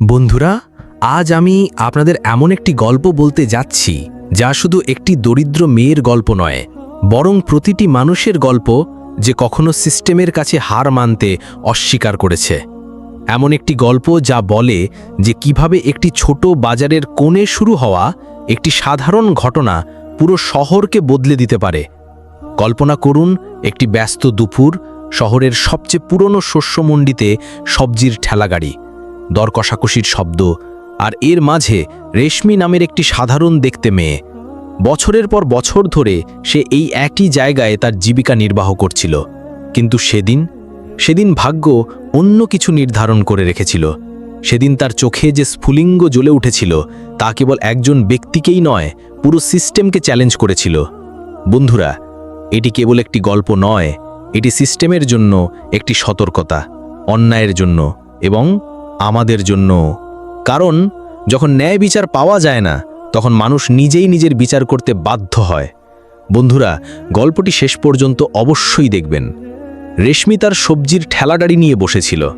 বন্ধুরা, আজ আমি আপনাদের এমন একটি গল্প বলতে যাচ্ছি, যা শুধু একটি দরিদ্র মেয়ের গল্প নয়, বরং প্রতিটি মানুষের গল্প যে কখনো সিস্টেমের কাছে হার মানতে অস্বীকার করেছে। এমন একটি গল্প যা বলে যে কীভাবে একটি ছোট বাজারের কোণে শুরু হওয়া একটি সাধারণ ঘটনা পুরো শহরকে বদলে দিতে পারে। কল্পনা করুন, একটি ব্যস্ত দুপুর, শহরের সবচেয়ে পুরনো শস্যমণ্ডিতে সবজির ঠেলাগাড়ি। দর কষাকষির শব্দ, আর এর মাঝে রেশমি নামের একটি সাধারণ দেখতে মেয়ে। বছরের পর বছর ধরে সে এই একই জায়গায় তার জীবিকা নির্বাহ করছিল। কিন্তু সেদিন সেদিন ভাগ্য অন্য কিছু নির্ধারণ করে রেখেছিল। সেদিন তার চোখে যে স্ফুলিঙ্গ জ্বলে উঠেছিল, তা কেবল একজন ব্যক্তিকেই নয়, পুরো সিস্টেমকে চ্যালেঞ্জ করেছিল। বন্ধুরা, এটি কেবল একটি গল্প নয়, এটি সিস্টেমের জন্য একটি সতর্কতা, অন্যায়ের জন্য, এবং আমাদের জন্য। কারণ, যখন ন্যায় বিচার পাওয়া যায় না, তখন মানুষ নিজেই নিজের বিচার করতে বাধ্য হয়। বন্ধুরা, গল্পটি শেষ পর্যন্ত অবশ্যই দেখবেন। রেশমি তার সবজির ঠেলাডাড়ি নিয়ে বসেছিল।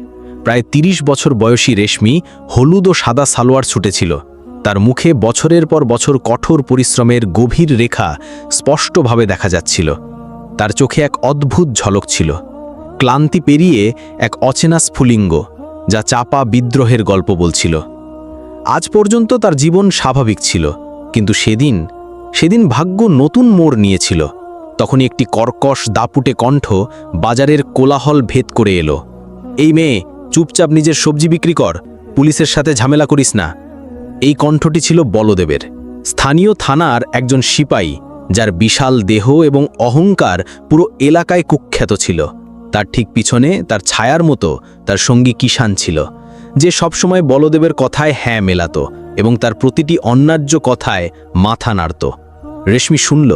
প্রায় ৩০ বছর বয়সী রেশমি হলুদ ও সাদা সালোয়ার ছুটেছিল। তার মুখে বছরের পর বছর কঠোর পরিশ্রমের গভীর রেখা স্পষ্টভাবে দেখা যাচ্ছিল। তার চোখে এক অদ্ভুত ঝলক ছিল। ক্লান্তি পেরিয়ে এক অচেনা স্ফুলিঙ্গ। যা চাপা বিদ্রোহের গল্প বলছিল। আজ পর্যন্ত তার জীবন স্বাভাবিক ছিল, কিন্তু সেদিন সেদিন ভাগ্য নতুন মোড় নিয়েছিল। তখনই একটি কর্কশ দাপুটে কণ্ঠ বাজারের কোলাহল ভেদ করে এলো। এই মেয়ে, চুপচাপ নিজের সবজি বিক্রি কর, পুলিশের সাথে ঝামেলা করিস না। এই কণ্ঠটি ছিল বলদেবের। স্থানীয় থানার একজন সিপাই, যার বিশাল দেহ এবং অহংকার পুরো এলাকায় কুখ্যাত ছিল। তার ঠিক পিছনে তার ছায়ার মতো তার সঙ্গী কিষান ছিল, যে সবসময় বলদেবের কথায় হ্যাঁ মেলাত এবং তার প্রতিটি অন্যায্য কথায় মাথা নাড়ত। রেশমি শুনল,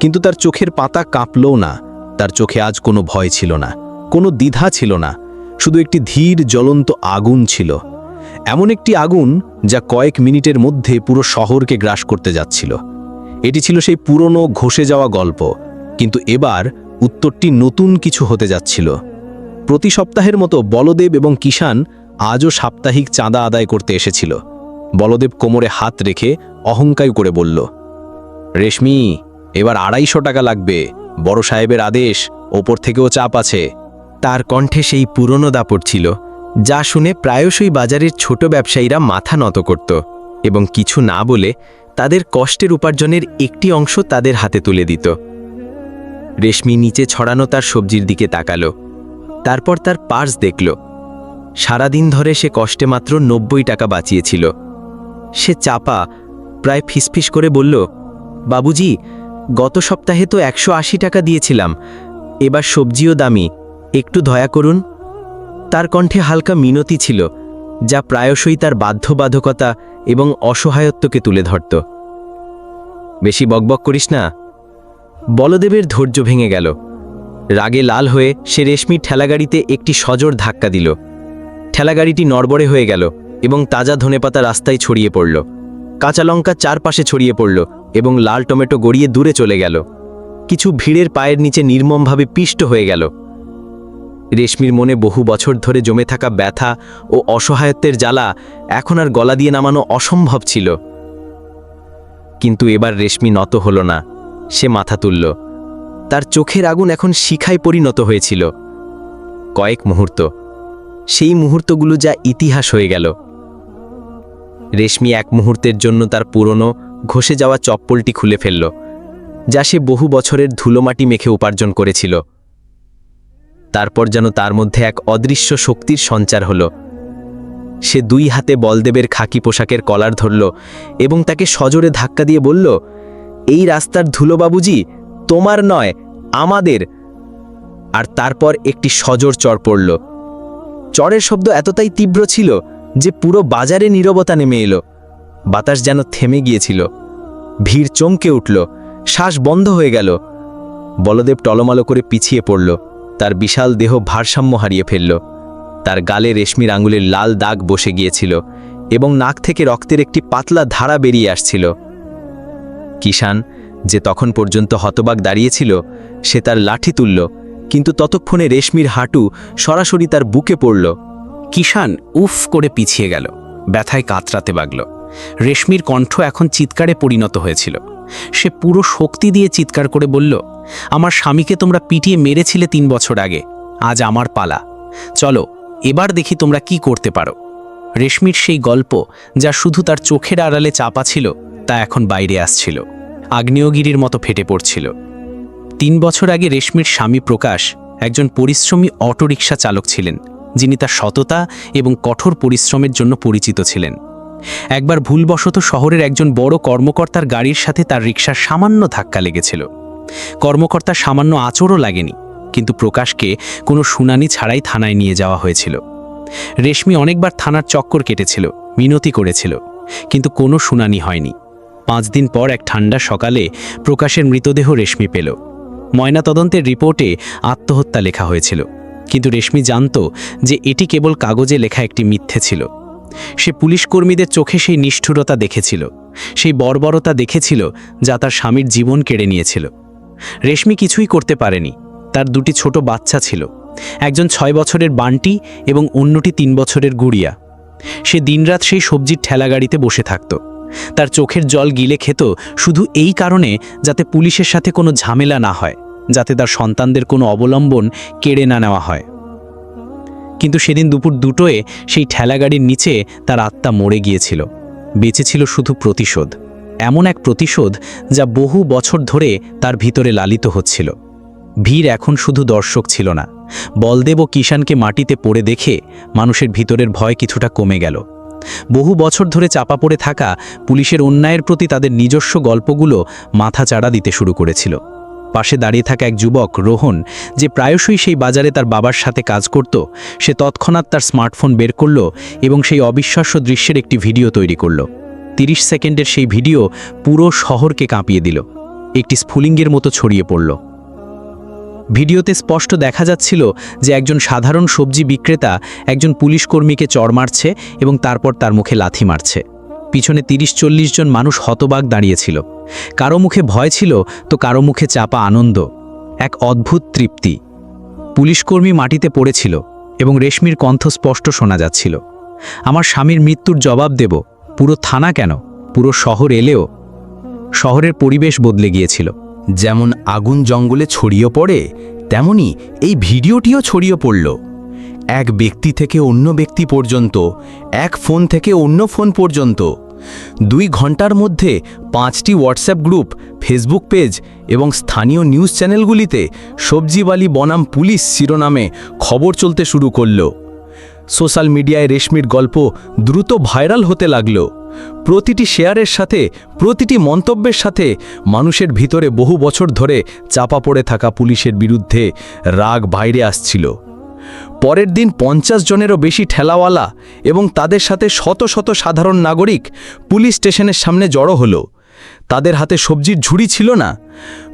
কিন্তু তার চোখের পাতা কাঁপলও না, তার চোখে আজ কোনো ভয় ছিল না, কোনো দ্বিধা ছিল না, শুধু একটি ধীর জ্বলন্ত আগুন ছিল। এমন একটি আগুন যা কয়েক মিনিটের মধ্যে পুরো শহরকে গ্রাস করতে যাচ্ছিল। এটি ছিল সেই পুরনো ঘষে যাওয়া গল্প, কিন্তু এবার উত্তরটি নতুন কিছু হতে যাচ্ছিল। প্রতি সপ্তাহের মতো বলদেব এবং কিষান আজও সাপ্তাহিক চাঁদা আদায় করতে এসেছিল। বলদেব কোমরে হাত রেখে অহংকার করে বলল, রেশমি, এবার আড়াইশো টাকা লাগবে। বড় সাহেবের আদেশ, ওপর থেকেও চাপ আছে। তার কণ্ঠে সেই পুরনো দাপট ছিল, যা শুনে প্রায়শই বাজারের ছোট ব্যবসায়ীরা মাথা নত করত এবং কিছু না বলে তাদের কষ্টের উপার্জনের একটি অংশ তাদের হাতে তুলে দিত। রেশমি নিচে ছড়ানো তার সবজির দিকে তাকালো। তারপর তার পার্স দেখল। সারাদিন ধরে সে কষ্টে মাত্র নব্বই টাকা বাঁচিয়েছিল। সে চাপা, প্রায় ফিসফিস করে বলল, বাবুজি, গত সপ্তাহে তো একশো আশি টাকা দিয়েছিলাম। এবার সবজিও দামি, একটু দয়া করুন। তার কণ্ঠে হালকা মিনতি ছিল, যা প্রায়শই তার বাধ্যবাধকতা এবং অসহায়ত্বকে তুলে ধরত। বেশি বকবক করিস না। বলদেবের ধৈর্য ভেঙে গেল। রাগে লাল হয়ে সে রেশমির ঠেলাগাড়িতে একটি সজোর ধাক্কা দিল। ঠেলাগাড়িটি নড়বড়ে হয়ে গেল এবং তাজা ধনেপাতা রাস্তায় ছড়িয়ে পড়ল। কাঁচা লঙ্কা চারপাশে ছড়িয়ে পড়ল এবং লাল টমেটো গড়িয়ে দূরে চলে গেল। কিছু ভিড়ের পায়ের নিচে নির্মমভাবে পিষ্ট হয়ে গেল। রেশমির মনে বহু বছর ধরে জমে থাকা ব্যথা ও অসহায়ত্বের জ্বালা এখন আর গলা দিয়ে নামানো অসম্ভব ছিল। কিন্তু এবার রেশমি নত হল না। সে মাথা তুলল। তার চোখের আগুন এখন শিখায় পরিণত হয়েছিল। কয়েক মুহূর্ত। সেই মুহূর্তগুলো যা ইতিহাস হয়ে গেল। রেশমি এক মুহূর্তের জন্য তার পুরনো, ঘষে যাওয়া চপ্পলটি খুলে ফেলল, যা সে বহু বছরের ধুলোমাটি মেখে উপার্জন করেছিল। তারপর যেন তার মধ্যে এক অদৃশ্য শক্তির সঞ্চার হল। সে দুই হাতে বলদেবের খাকি পোশাকের কলার ধরল এবং তাকে সজোরে ধাক্কা দিয়ে বলল, এই রাস্তার ধুলো বাবুজি তোমার নয়, আমাদের। আর তারপর একটি সজোর চর পড়ল। চরের শব্দ এতটাই তীব্র ছিল যে পুরো বাজারে নীরবতা নেমে এলো। বাতাস যেন থেমে গিয়েছিল। ভিড় চমকে উঠল। শ্বাস বন্ধ হয়ে গেল। বলদেব টলমালো করে পিছিয়ে পড়ল। তার বিশাল দেহ ভারসাম্য হারিয়ে ফেলল। তার গালে রেশমির আঙুলের লাল দাগ বসে গিয়েছিল এবং নাক থেকে রক্তের একটি পাতলা ধারা বেরিয়ে আসছিল। কিষান যে তখন পর্যন্ত হতবাক দাঁড়িয়েছিল, সে তার লাঠি তুলল, কিন্তু ততক্ষণে রেশমির হাঁটু সরাসরি তার বুকে পড়ল। কিষান উফ করে পিছিয়ে গেল, ব্যথায় কাতরাতে বাগল। রেশমির কণ্ঠ এখন চিৎকারে পরিণত হয়েছিল। সে পুরো শক্তি দিয়ে চিৎকার করে বলল, আমার স্বামীকে তোমরা পিটিয়ে মেরেছিলে তিন বছর আগে, আজ আমার পালা। চলো, এবার দেখি তোমরা কি করতে পারো। রেশমির সেই গল্প, যা শুধু তার চোখের আড়ালে চাপা ছিল, তা এখন বাইরে আসছিল। আগ্নেয়গিরির মতো ফেটে পড়ছিল। তিন বছর আগে রেশমির স্বামী প্রকাশ একজন পরিশ্রমী অটোরিকশা চালক ছিলেন, যিনি তার সততা এবং কঠোর পরিশ্রমের জন্য পরিচিত ছিলেন। একবার ভুলবশত শহরের একজন বড় কর্মকর্তার গাড়ির সাথে তার রিকশার সামান্য ধাক্কা লেগেছিল। কর্মকর্তার সামান্য আচরও লাগেনি, কিন্তু প্রকাশকে কোনো শুনানি ছাড়াই থানায় নিয়ে যাওয়া হয়েছিল। রেশমি অনেকবার থানার চক্কর কেটেছিল, মিনতি করেছিল, কিন্তু কোনো শুনানি হয়নি। পাঁচ দিন পর এক ঠান্ডা সকালে প্রকাশের মৃতদেহ রেশমি পেল। ময়নাতদন্তের রিপোর্টে আত্মহত্যা লেখা হয়েছিল। কিন্তু রেশমি জানত যে এটি কেবল কাগজে লেখা একটি মিথ্যে ছিল। সে পুলিশ কর্মীদের চোখে সেই নিষ্ঠুরতা দেখেছিল। সেই বর্বরতা দেখেছিল যা তার স্বামীর জীবন কেড়ে নিয়েছিল। রেশমি কিছুই করতে পারেনি। তার দুটি ছোট বাচ্চা ছিল। একজন ছয় বছরের বান্টি এবং অন্যটি তিন বছরের গুড়িয়া। সে দিনরাত সেই সবজির ঠেলাগাড়িতে বসে থাকত। তার চোখের জল গিলে খেত শুধু এই কারণে যাতে পুলিশের সাথে কোনো ঝামেলা না হয়, যাতে তার সন্তানদের কোনো অবলম্বন কেড়ে না নেওয়া হয়। কিন্তু সেদিন দুপুর দুটোয় সেই ঠেলাগাড়ির নিচে তার আত্মা মরে গিয়েছিল। বেঁচে ছিল শুধু প্রতিশোধ, এমন এক প্রতিশোধ যা বহু বছর ধরে তার ভিতরে লালিত হচ্ছিল। ভিড় এখন শুধু দর্শক ছিল না, বলদেব ও কিষানকে মাটিতে পড়ে দেখে মানুষের ভিতরের ভয় কিছুটা কমে গেল। বহু বছর ধরে চাপা পড়ে থাকা পুলিশের অন্যায়ের প্রতি তাদের নিজস্ব গল্পগুলো মাথা চাড়া দিতে শুরু করেছিল। পাশে দাঁড়িয়ে থাকা এক যুবক, রোহন, যে প্রায়শই সেই বাজারে তার বাবার সাথে কাজ করত, সে তৎক্ষণাৎ তার স্মার্টফোন বের করল এবং সেই অবিশ্বাস্য দৃশ্যের একটি ভিডিও তৈরি করল। তিরিশ সেকেন্ডের সেই ভিডিও পুরো শহরকে কাঁপিয়ে দিল। একটি স্ফুলিঙ্গের মতো ছড়িয়ে পড়ল। ভিডিওতে স্পষ্ট দেখা যাচ্ছিল যে একজন সাধারণ সবজি বিক্রেতা একজন পুলিশ কর্মীকে চড় মারছে এবং তারপর তার মুখে লাথি মারছে। পিছনে তিরিশ চল্লিশ জন মানুষ হতবাক দাঁড়িয়েছিল। কারও মুখে ভয় ছিল তো কারও মুখে চাপা আনন্দ। এক অদ্ভুত তৃপ্তি। পুলিশকর্মী মাটিতে পড়েছিল এবং রেশমির কণ্ঠ স্পষ্ট শোনা যাচ্ছিল। আমার স্বামীর মৃত্যুর জবাব দেব। পুরো থানা কেন? পুরো শহর এলেও? শহরের পরিবেশ বদলে গিয়েছিল। যেমন আগুন জঙ্গলে ছড়িয়ে পড়ে, তেমনি এই ভিডিওটিও ছড়িয়ে পড়ল। এক ব্যক্তি থেকে অন্য ব্যক্তি পর্যন্ত, এক ফোন থেকে অন্য ফোন পর্যন্ত। দুই ঘণ্টার মধ্যে পাঁচটি হোয়াটসঅ্যাপ গ্রুপ ফেসবুক পেজ এবং স্থানীয় নিউজ চ্যানেলগুলিতে সবজিবালি বনাম পুলিশ শিরোনামে খবর চলতে শুরু করল। সোশ্যাল মিডিয়ায় রেশমির গল্প দ্রুত ভাইরাল হতে লাগল। প্রতিটি শেয়ারের সাথে, প্রতিটি মন্তব্যের সাথে মানুষের ভিতরে বহু বছর ধরে চাপা পড়ে থাকা পুলিশের বিরুদ্ধে রাগ বাইরে আসছিল। পরের দিন পঞ্চাশ জনেরও বেশি ঠেলাওয়ালা এবং তাদের সাথে শত শত সাধারণ নাগরিক পুলিশ স্টেশনের সামনে জড়ো হলো। তাদের হাতে সবজির ঝুড়ি ছিল না,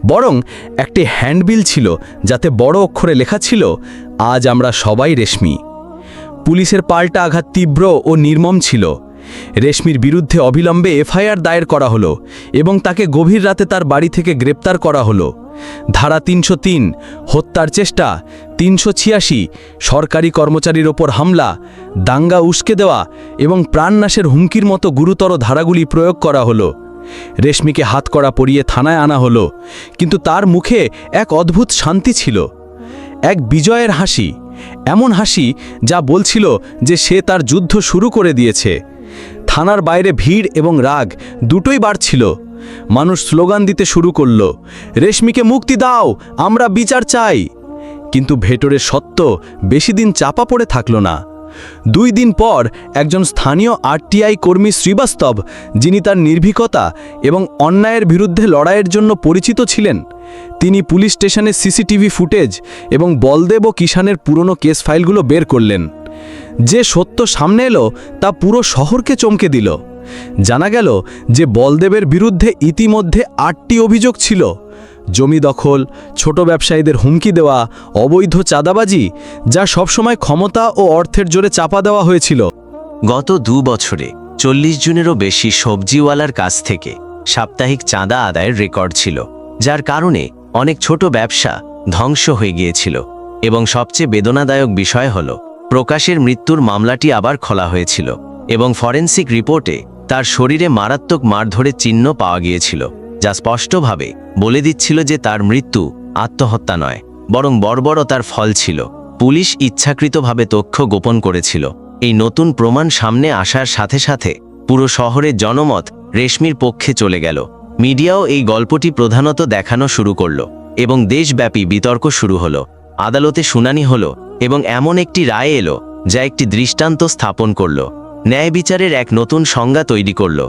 বরং একটি হ্যান্ডবিল ছিল যাতে বড় অক্ষরে লেখা ছিল, আজ আমরা সবাই রেশমি। পুলিশের পাল্টা আঘাত তীব্র ও নির্মম ছিল। রেশমির বিরুদ্ধে অবিলম্বে এফআইআর দায়ের করা হলো এবং তাকে গভীর রাতে তার বাড়ি থেকে গ্রেপ্তার করা হলো। ধারা তিনশো তিন, হত্যার চেষ্টা, তিনশো ছিয়াশি, সরকারি কর্মচারীর ওপর হামলা, দাঙ্গা উস্কে দেওয়া এবং প্রাণনাশের হুমকির মতো গুরুতর ধারাগুলি প্রয়োগ করা হলো। রেশমিকে হাতকড়া পরিয়ে থানায় আনা হলো, কিন্তু তার মুখে এক অদ্ভুত শান্তি ছিল। এক বিজয়ের হাসি, এমন হাসি যা বলছিল যে সে তার যুদ্ধ শুরু করে দিয়েছে। থানার বাইরে ভিড় এবং রাগ দুটোই বাড়ছিল। মানুষ স্লোগান দিতে শুরু করল, রেশমিকে মুক্তি দাও, আমরা বিচার চাই। কিন্তু ভেতরের সত্য বেশি দিন চাপা পড়ে থাকল না। দুই দিন পর একজন স্থানীয় আরটিআই কর্মী শ্রীবাস্তব, যিনি তার নির্ভীকতা এবং অন্যায়ের বিরুদ্ধে লড়াইয়ের জন্য পরিচিত ছিলেন, তিনি পুলিশ স্টেশনের সিসিটিভি ফুটেজ এবং বলদেব ও কিষানের পুরনো কেস ফাইলগুলো বের করলেন। যে সত্য সামনে এলো, তা পুরো শহরকে চমকে দিল। জানা গেল যে বলদেবের বিরুদ্ধে ইতিমধ্যে আটটি অভিযোগ ছিল। জমি দখল, ছোট ব্যবসায়ীদের হুমকি দেওয়া, অবৈধ চাঁদাবাজি, যা সবসময় ক্ষমতা ও অর্থের জোরে চাপা দেওয়া হয়েছিল। গত দু বছরে চল্লিশ জনেরও বেশি সবজিওয়ালার কাছ থেকে সাপ্তাহিক চাঁদা আদায়ের রেকর্ড ছিল, যার কারণে অনেক ছোট ব্যবসা ধ্বংস হয়ে গিয়েছিল। এবং সবচেয়ে বেদনাদায়ক বিষয় হল প্রকাশের মৃত্যুর মামলাটি আবার খোলা হয়েছিল এবং ফরেন্সিক রিপোর্টে তার শরীরে মারাত্মক মারধরের চিহ্ন পাওয়া গিয়েছিল, যা স্পষ্টভাবে বলে দিচ্ছিল যে তার মৃত্যু আত্মহত্যা নয়, বরং বর্বরতার ফল ছিল। পুলিশ ইচ্ছাকৃতভাবে তথ্য গোপন করেছিল। এই নতুন প্রমাণ সামনে আসার সাথে সাথে পুরো শহরের জনমত রেশমির পক্ষে চলে গেল। মিডিয়াও এই গল্পটি প্রধানত দেখানো শুরু করল এবং দেশব্যাপী বিতর্ক শুরু হলো। আদালতে শুনানি হলো এবং এমন একটি রায় এলো যা একটি দৃষ্টান্ত স্থাপন করল। ন্যায় বিচারের এক নতুন সংজ্ঞা তৈরি করল।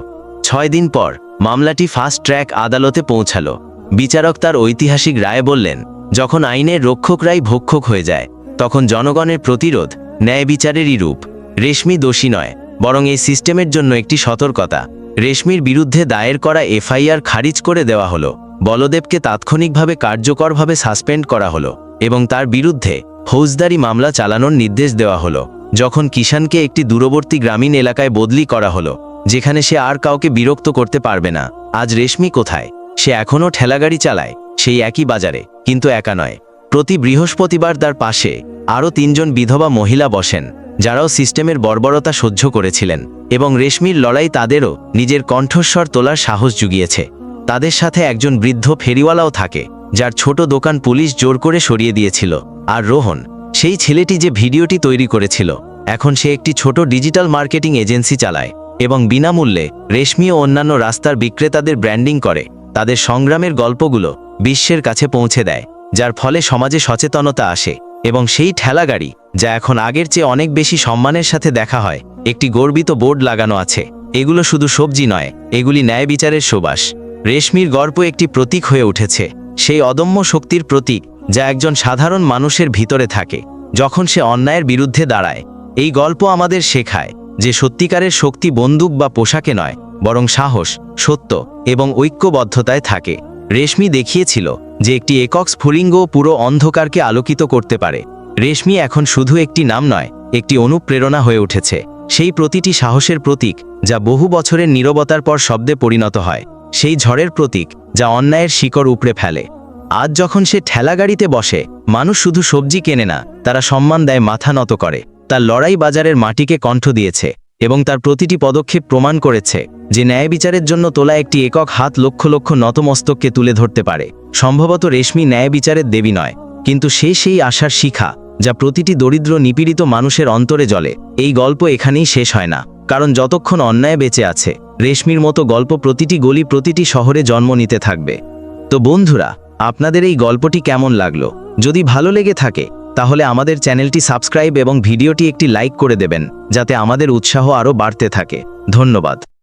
ছয় দিন পর মামলাটি ফাস্ট ট্র্যাক আদালতে পৌঁছাল। বিচারক তার ঐতিহাসিক রায় বললেন, যখন আইনের রক্ষকরাই ভক্ষক হয়ে যায়, তখন জনগণের প্রতিরোধ ন্যায় বিচারেরই রূপ। রেশমি দোষী নয়, বরং এই সিস্টেমের জন্য একটি সতর্কতা। রেশমির বিরুদ্ধে দায়ের করা এফআইআর খারিজ করে দেওয়া হলো। বলদেবকে তাৎক্ষণিকভাবে কার্যকরভাবে সাসপেন্ড করা হলো। এবং তার বিরুদ্ধে ফৌজদারি মামলা চালানোর নির্দেশ দেওয়া হলো, যখন কিষানকে একটি দূরবর্তী গ্রামীণ এলাকায় বদলি করা হলো, যেখানে সে আর কাউকে বিরক্ত করতে পারবে না। আজ রেশমি কোথায়? সে এখনও ঠেলাগাড়ি চালায়, সেই একই বাজারে, কিন্তু একা নয়। প্রতি বৃহস্পতিবার তার পাশে আরও তিনজন বিধবা মহিলা বসেন, যারাও সিস্টেমের বর্বরতা সহ্য করেছিলেন, এবং রেশমির লড়াই তাদেরও নিজের কণ্ঠস্বর তোলার সাহস জুগিয়েছে। তাদের সাথে একজন বৃদ্ধ ফেরিওয়ালাও থাকে। যার ছোট দোকান পুলিশ জোর করে সরিয়ে দিয়েছিল। আর রোহন, সেই ছেলেটি যে ভিডিওটি তৈরি করেছিল, এখন সে একটি ছোট ডিজিটাল মার্কেটিং এজেন্সি চালায় এবং বিনামূল্যে রেশমি ও অন্যান্য রাস্তার বিক্রেতাদের ব্র্যান্ডিং করে তাদের সংগ্রামের গল্পগুলো বিশ্বের কাছে পৌঁছে দেয়, যার ফলে সমাজে সচেতনতা আসে এবং সেই ঠেলাগাড়ি যা এখন আগের চেয়ে অনেক বেশি সম্মানের সাথে দেখা হয়, একটি গর্বিত বোর্ড লাগানো আছে। এগুলো শুধু সবজি নয়, এগুলি ন্যায় বিচারের সুবাস। রেশমির গর্ব একটি প্রতীক হয়ে উঠেছে। সেই অদম্য শক্তির প্রতীক, যা একজন সাধারণ মানুষের ভিতরে থাকে, যখন সে অন্যায়ের বিরুদ্ধে দাঁড়ায়। এই গল্প আমাদের শেখায় যে সত্যিকারের শক্তি বন্দুক বা পোশাকে নয়, বরং সাহস, সত্য এবং ঐক্যবদ্ধতায় থাকে। রেশমি দেখিয়েছিল যে একটি একক স্ফুলিঙ্গ পুরো অন্ধকারকে আলোকিত করতে পারে। রেশমি এখন শুধু একটি নাম নয়, একটি অনুপ্রেরণা হয়ে উঠেছে। সেই প্রতিটি সাহসের প্রতীক, যা বহু বছরের নীরবতার পর শব্দে পরিণত হয়। সেই ঝড়ের প্রতীক যা অন্যায়ের শিকড় উপড়ে ফেলে। আজ যখন সে ঠেলাগাড়িতে বসে, মানুষ শুধু সবজি কেনে না, তারা সম্মান দেয় মাথা নত করে। তার লড়াই বাজারের মাটিকে কণ্ঠ দিয়েছে এবং তার প্রতিটি পদক্ষেপ প্রমাণ করেছে যে ন্যায় বিচারের জন্য তোলা একটি একক হাত লক্ষ লক্ষ নতমস্তককে তুলে ধরতে পারে। সম্ভবত রেশমি ন্যায় বিচারের দেবী নয়, কিন্তু সে সেই আশার শিখা যা প্রতিটি দরিদ্র নিপীড়িত মানুষের অন্তরে জলে এই গল্প এখানেই শেষ হয় না, কারণ যতক্ষণ অন্যায় বেঁচে আছে রেশমির মতো গল্প প্রতিটি গলি প্রতিটি শহরে জন্ম নিতে থাকবে। তো বন্ধুরা, আপনাদের এই গল্পটি কেমন লাগল? যদি ভালো লেগে থাকে, তাহলে আমাদের চ্যানেলটি সাবস্ক্রাইব এবং ভিডিওটি একটি লাইক করে দেবেন, যাতে আমাদের উৎসাহ আরও বাড়তে থাকে। ধন্যবাদ।